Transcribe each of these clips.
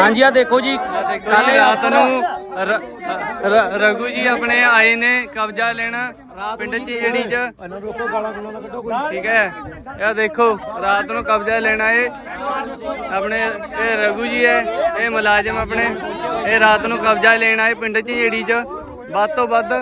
ਹਾਂਜੀ ਆ ਦੇਖੋ ਜੀ। ਕੱਲ ਰਾਤ ਨੂੰ ਰ- ਰ- ਰਘੂ ਜੀ ਆਪਣੇ ਆਏ ਨੇ ਕਬਜ਼ਾ ਲੈਣ। ਪਿੰਡ ਚੀੜੀ ਚ। ਠੀਕ ਹੈ। ਇਹ ਦੇਖੋ ਰਾਤ ਨੂੰ ਕਬਜ਼ਾ ਲੈਣ ਆਏ। ਆਪਣੇ ਇਹ ਰਘੂ ਜੀ ਹੈ ਇਹ ਮੁਲਾਜ਼ਮ ਆਪਣੇ। ਇਹ ਰਾਤ ਨੂੰ ਕਬਜ਼ਾ ਲੈਣ ਆਏ ਪਿੰਡ ਚੀੜੀ ਚ। ਵੱਧ ਤੋਂ ਵੱਧ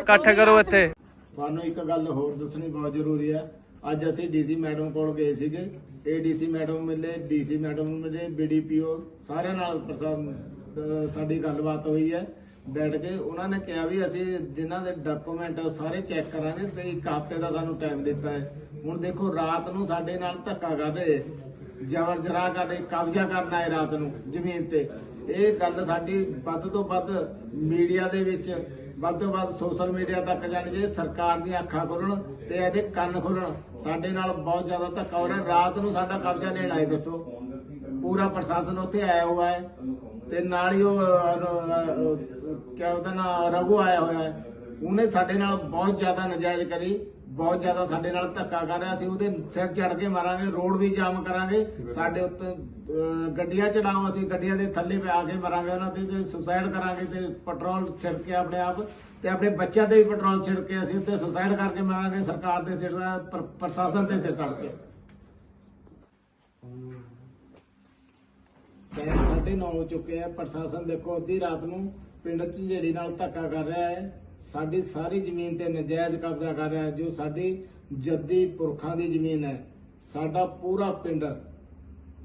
ਇਕੱਠ ਕਰੋ ਇੱਥੇ। ਤੁਹਾਨੂੰ ਇੱਕ ਗੱਲ ਹੋਰ ਦੱਸਣੀ ਬਹੁਤ ਜ਼ਰੂਰੀ ਹੈ। ਅੱਜ ਅਸੀਂ ਡੀਸੀ ਮੈਡਮ ਕੋਲ ਗਏ ਸੀਗੇ। ਏਡੀਸੀ ਮੈਡਮ ਮਿਲੇ, ਡੀਸੀ ਮੈਡਮ ਮਿਲੇ, ਬੀਡੀਪੀਓ ਸਾਰਿਆਂ ਨਾਲ ਪ੍ਰਸਾਦ ਸਾਡੀ ਗੱਲਬਾਤ ਹੋਈ ਹੈ। ਬੈਠ ਕੇ ਉਹਨਾਂ ਨੇ ਕਿਹਾ ਵੀ ਅਸੀਂ ਜਿਨ੍ਹਾਂ ਦੇ ਡਾਕੂਮੈਂਟ ਉਹ ਸਾਰੇ ਚੈੱਕ ਕਰਾਂਗੇ ਤੇ ਇੱਕ ਹਫ਼ਤੇ ਦਾ ਸਾਨੂੰ ਟਾਈਮ ਦਿੱਤਾ ਹੈ। ਹੁਣ ਦੇਖੋ, ਰਾਤ ਨੂੰ ਸਾਡੇ ਨਾਲ ਧੱਕਾ ਕਰ ਰਹੇ ਜ਼ਬਰ ਜਰਾ ਕਰਦੇ ਕਬਜ਼ਾ ਕਰਨਾ ਹੈ ਰਾਤ ਨੂੰ ਜ਼ਮੀਨ ਤੇ। ਇਹ ਗੱਲ ਸਾਡੀ ਵੱਧ ਤੋਂ ਵੱਧ ਮੀਡੀਆ ਦੇ ਵਿੱਚ ਵੱਧ ਤੋਂ ਵੱਧ ਸੋਸ਼ਲ ਮੀਡੀਆ ਤੱਕ ਜਾਣਗੇ ਸਰਕਾਰ ਦੀਆਂ ਅੱਖਾਂ ਖੋਲਣ ਤੇ ਇਹਦੇ ਕੰਨ ਖੋਲਣ। ਸਾਡੇ ਨਾਲ ਬਹੁਤ ਜ਼ਿਆਦਾ ਧੱਕਾ ਹੋ ਰਿਹਾ। ਰਾਤ ਨੂੰ ਸਾਡਾ ਕਬਜ਼ਾ ਲੈਣ ਆਏ, ਦੱਸੋ। ਪੂਰਾ ਪ੍ਰਸ਼ਾਸਨ ਉੱਥੇ ਆਇਆ ਹੋਇਆ ਹੈ ਤੇ ਨਾਲ ਹੀ ਉਹ ਕਿਆ ਉਹਦਾ ਨਾਂ, ਰਘੂ ਆਇਆ ਹੋਇਆ ਹੈ। ਉਹਨੇ ਸਾਡੇ ਨਾਲ ਬਹੁਤ ਜ਼ਿਆਦਾ ਨਜਾਇਜ਼ ਕਰੀ। ਬਹੁਤ ਜ਼ਿਆਦਾ ਸਾਡੇ ਨਾਲ ਧੱਕਾ ਕਰ ਰਿਹਾ ਸੀ ਉਹਦੇ ਸਿਰ ਚੜ ਕੇ ਮਾਰਾਂਗੇ ਰੋਡ ਵੀ ਜਾਮ ਕਰਾਂਗੇ। ਸਾਡੇ ਉੱਤੇ ਗੱਡੀਆਂ ਚੜਾਓ ਅਸੀਂ ਗੱਡੀਆਂ ਦੇ ਥੱਲੇ ਪੇ ਕੇ ਮਰਾਂਗੇ ਉਹਨਾਂ ਦੇ ਤੇ ਸੁਸਾਈਡ ਕਰਾਂਗੇ ਤੇ ਪੈਟਰੋਲ ਛਿੜਕ ਕੇ ਆਪਣੇ ਆਪ ਤੇ ਆਪਣੇ ਬੱਚਿਆਂ ਤੇ ਵੀ ਪੈਟਰੋਲ ਛਿੜਕ ਕੇ ਅਸੀਂ ਉੱਤੇ ਸੁਸਾਈਡ ਕਰਕੇ ਮਰਾਂਗੇ ਸਰਕਾਰ ਦੇ ਸਿਰ ਪ੍ਰਸ਼ਾਸਨ ਦੇ ਸਿਰ ਚੜ ਕੇ। ਟਾਈਮ ਸਾਢੇ ਨੌ ਹੋ ਚੁੱਕੇ ਆ ਪ੍ਰਸ਼ਾਸਨ ਦੇਖੋ ਅੱਧੀ ਰਾਤ ਨੂੰ ਪਿੰਡ ਚ ਜਿਹੜੀ ਨਾਲ ਧੱਕਾ ਕਰ ਰਿਹਾ ਹੈ ਸਾਡੀ ਸਾਰੀ ਜ਼ਮੀਨ ਤੇ ਨਜਾਇਜ਼ ਕਬਜ਼ਾ ਕਰ ਰਿਹਾ ਜੋ ਸਾਡੀ ਜੱਦੀ ਪੁਰਖਾਂ ਦੀ ਜ਼ਮੀਨ ਹੈ। ਸਾਡਾ ਪੂਰਾ ਪਿੰਡ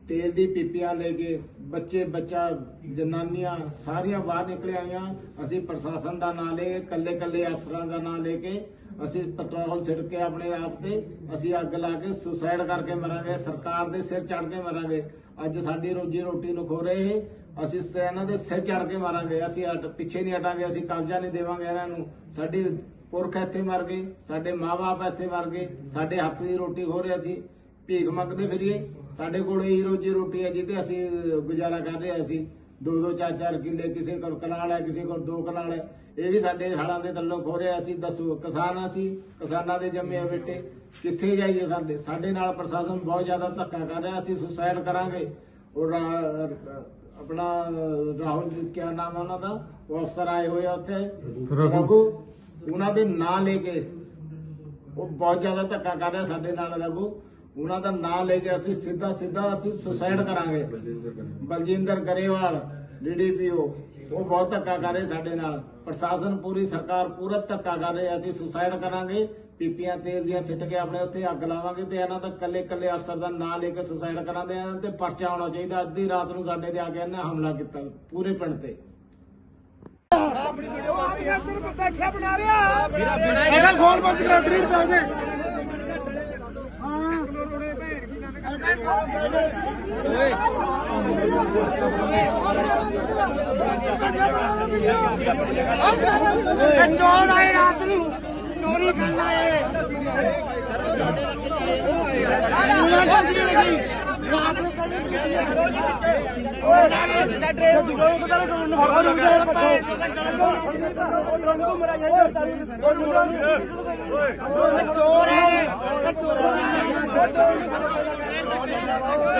ਤੇਲ ਦੀ ਪੀਪੀਆਂ ਲੈ ਕੇ ਬੱਚੇ, ਬੱਚਾ, ਜਨਾਨੀਆਂ ਸਾਰੀਆਂ ਬਾਹਰ ਨਿਕਲਿਆ ਆਈਆਂ। ਅਸੀਂ ਪ੍ਰਸ਼ਾਸਨ ਦਾ ਨਾਂ ਲੈ ਕੇ ਇਕੱਲੇ ਕੱਲੇ ਅਫਸਰਾਂ ਦਾ ਨਾਂ ਲੈ ਕੇ ਅਸੀਂ ਪੈਟਰੋਲ ਛਿੜਕ ਕੇ ਆਪਣੇ ਆਪ ਤੇ ਅਸੀਂ ਅੱਗ ਲਾ ਕੇ ਸੁਸਾਈਡ ਕਰਕੇ ਮਰਾਂਗੇ, ਸਰਕਾਰ ਦੇ ਸਿਰ ਚੜ ਕੇ ਮਰਾਂਗੇ। ਅੱਜ ਸਾਡੀ ਰੋਜੀ ਰੋਟੀ ਨੂੰ ਖੋ ਰਹੇ ਅਸੀਂ ਇਹਨਾਂ ਦੇ ਸਿਰ ਚੜ ਕੇ ਮਾਰਾਂਗੇ। ਅਸੀਂ ਹਟ- ਪਿੱਛੇ ਨਹੀਂ ਹਟਾਂਗੇ, ਅਸੀਂ ਕਬਜ਼ਾ ਨਹੀਂ ਦੇਵਾਂਗੇ ਇਹਨਾਂ ਨੂੰ। ਸਾਡੀ ਪੁਰਖ ਇੱਥੇ ਮਰ ਗਏ ਸਾਡੇ ਮਾਪੇ ਇੱਥੇ ਮਰ ਗਏ, ਸਾਡੇ ਹੱਥ ਦੀ ਰੋਟੀ ਖੋ ਰਹੇ ਅਸੀਂ। ਭੀਖ ਮੰਗਦੇ ਫਿਰੀਏ, ਸਾਡੇ ਕੋਲ ਇਹੀ ਰੋਜੀ ਰੋਟੀ ਹੈ ਜਿਹਦੇ ਅਸੀਂ ਗੁਜ਼ਾਰਾ ਕਰ ਰਹੇ ਅਸੀਂ। ਦੋ ਦੋ ਚਾਰ ਚਾਰ ਕਿੱਲੇ, ਕਿਸੇ ਕੋਲ ਕਨਾਲ ਹੈ, ਕਿਸੇ ਕੋਲ ਦੋ ਕਨਾਲ ਹੈ। ਇਹ ਵੀ ਸਾਡੇ ਹਾਲਾਂ ਦੇ ਥੱਲੋਂ ਖੋ ਰਿਹਾ ਅਸੀਂ ਦੱਸੋ ਕਿਸਾਨ ਅਸੀਂ ਕਿਸਾਨਾਂ ਦੇ ਜੰਮੇ ਬੇਟੇ ਕਿੱਥੇ ਜਾਈਏ ਸਾਡੇ? ਸਾਡੇ ਨਾਲ ਪ੍ਰਸ਼ਾਸਨ ਬਹੁਤ ਜ਼ਿਆਦਾ ਧੱਕਾ ਕਰ ਰਿਹਾ ਅਸੀਂ ਸੁਸਾਈਡ ਕਰਾਂਗੇ। ਔਰ ਆਪਣਾ ਰਾਹੁਲ ਜੀ ਕਿਆ ਨਾਮ ਉਹਨਾਂ ਦਾ? ਉਹ ਅਫਸਰ ਆਏ ਹੋਏ ਆ ਉੱਥੇ। ਰਘੂ ਉਹਨਾਂ ਦੇ ਨਾਂ ਲੈ ਕੇ ਉਹ ਬਹੁਤ ਜ਼ਿਆਦਾ ਧੱਕਾ ਕਰ ਰਿਹਾ ਸਾਡੇ ਨਾਲ ਰਘੂ। ਉਹਨਾਂ ਦਾ ਨਾਂ ਲੈ ਕੇ ਅਸੀਂ ਸਿੱਧਾ ਸਿੱਧਾ ਅਸੀਂ ਸੁਸਾਈਡ ਕਰਾਂਗੇ। ਬਲਜਿੰਦਰ ਗਰੇਵਾਲ ਡੀਡੀਪੀਓ ਉਹ ਬਹੁਤ ਧੱਕਾ ਕਰ ਰਹੇ ਸਾਡੇ ਨਾਲ। ਪ੍ਰਸ਼ਾਸਨ ਪੂਰੀ ਸਰਕਾਰ ਪੂਰਾ ਧੱਕਾ ਕਰ ਰਹੀ ਅਸੀਂ ਸੁਸਾਈਡ ਕਰਾਂਗੇ ਪੀਪੀਆਂ ਤੇਲ ਦੀਆਂ ਸਿੱਟ ਕੇ ਆਪਣੇ ਉੱਤੇ ਅੱਗ ਲਾਵਾਂਗੇ ਤੇ ਇਹਨਾਂ ਦਾ ਕੱਲੇ ਕੱਲੇ ਅਫਸਰ ਦਾ ਨਾਂ ਲੈ ਕੇ ਸੁਸਾਈਡ ਕਰਾਂਦੇ ਆ। ਤੇ ਪਰਚਾ ਹੋਣਾ ਚਾਹੀਦਾ। ਅੱਧੀ ਰਾਤ ਨੂੰ ਸਾਡੇ ਤੇ ਆ ਕੇ ਇਹਨੇ ਹਮਲਾ ਕੀਤਾ ਪੂਰੇ ਪਿੰਡ ਤੇ। ਇਹਦਾ ਫੋਨ ਬੰਦ ਕਰਾ ਗਰੀਬ ਦਾ ਉਹਦੇ ਇਹ ਚੋਰ ਆਏ ਰਾਤ ਨੂੰ। ਚੋਰੀ ਕਰਨ ਆਏ। ਉਹਨਾਂ ਨੂੰ ਕੀ ਲੱਗੀ ਰਾਤ ਨੂੰ ਚੋਰ ਹੈ ਚੋਰ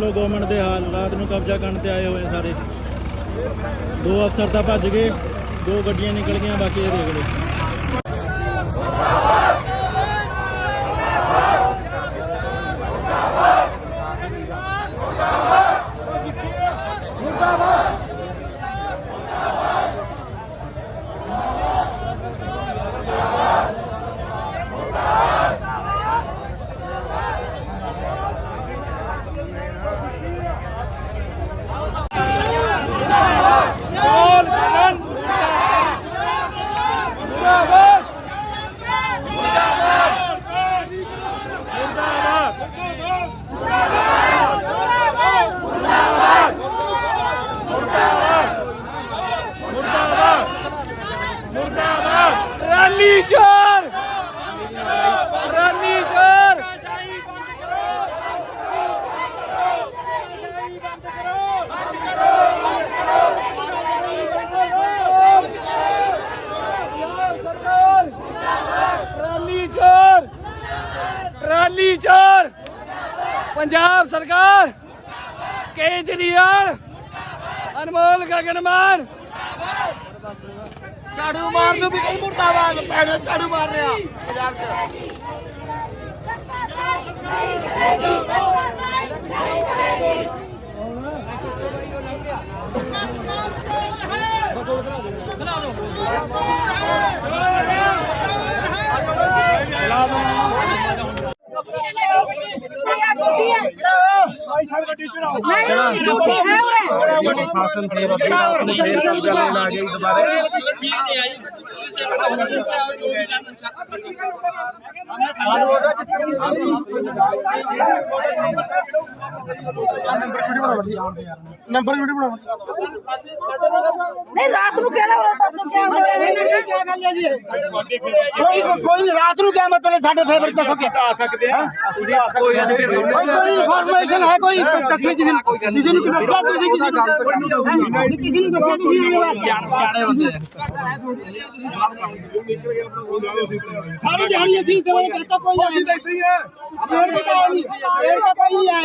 ਲਓ ਗਵਰਨਮੈਂਟ ਦੇ ਹਾਲ, ਰਾਤ ਨੂੰ ਕਬਜ਼ਾ ਕਰਨ ਤੇ ਆਏ ਹੋਏ ਸਾਰੇ। ਦੋ ਅਫਸਰ ਤਾਂ ਭੱਜ ਗਏ, ਦੋ ਗੱਡੀਆਂ ਨਿਕਲ ਗਈਆਂ, ਬਾਕੀ ਇਹ ਦੇਖ ਲਓ। ਚੋਰ ਪੰਜਾਬ ਸਰਕਾਰ ਕੇਜਰੀਵਾਲ ਅਨਮੋਲ ਗਗਨਮਾਨ। ਝਾੜੂ ਮਾਰ ਨੂੰ ਵੀ ਕਈ ਮੁਰਦਾਬਾਦ ਪੈਣੇ ਝਾੜੂ ਮਾਰ ਰਿਹਾ। ਪੰਜਾਬ 'ਚ। ਨਹੀਂ ਡਿਊਟੀ ਹੈ ਉਰੇ ਸ਼ਾਸਨ ਫੇਰ ਅਸੀਂ ਰਾਤ ਨੂੰ ਫੇਰ ਦੁਬਾਰੇ ਨੰਬਰ ਵੀਡੀਓ ਬਣਾ ਨਹੀਂ ਰਾਤ ਨੂੰ ਕਿਹੜਾ ਉਰੇ ਦੱਸੋ ਕਿਆ ਹੋ ਰਿਹਾ ਹੈ ਕੀ ਗੱਲ ਹੈ ਜੀ ਕੋਈ ਕੋਈ ਰਾਤ ਨੂੰ ਕਿਆ ਮਤਲਬ ਸਾਡੇ ਫੇਵਰ ਦੱਸੋ ਕਿ ਆ ਸਕਦੇ ਆ ਅਸੀਂ ਆ ਸਕਦੇ ਹਾਂ ਕੋਈ ਇਨਫੋਰਮੇਸ਼ਨ ਹੈ ਕੋਈ ਦੱਸੇ ਕਿਸੇ ਨੂੰ ਕਿਸੇ ਨੂੰ ਦੱਸਿਆ ਤੁਸੀਂ ਕਿਸੇ ਨੂੰ ਹੈਂ? ਕਿਸੇ ਨੂੰ ਦੱਸਿਆ ਤੁਸੀਂ ਇਹਦੇ ਬਾਰੇ ਸਾਰੀ ਦਿਹਾੜੀ ਅਸੀਂ ਤੇ ਵਾਲੇ ਕਰਤਾ ਕੋਈ ਅਸੀਂ ਤਾਂ ਇੱਥੇ ਹੀ ਹੈ ਫੇਰ ਤਾਂ ਕੋਈ ਨਹੀਂ ਫੇਰ ਤਾਂ ਕੋਈ ਨਹੀਂ ਆਇਆ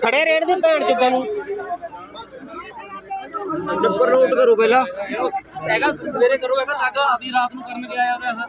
ਖੜੇ ਰੇਟ ਦੇ ਭੈਣ ਚੋਦਾਂ ਨੂੰ। ਨੰਬਰ ਨੋਟ ਕਰੋ ਪਹਿਲਾਂ। ਹੈਗਾ ਸਵੇਰੇ ਕਰੋ ਹੈਗਾ ਲੱਗ ਅਭੀ ਰਾਤ ਨੂੰ ਕਰਨ ਗਿਆ ਆ ਰਿਹਾ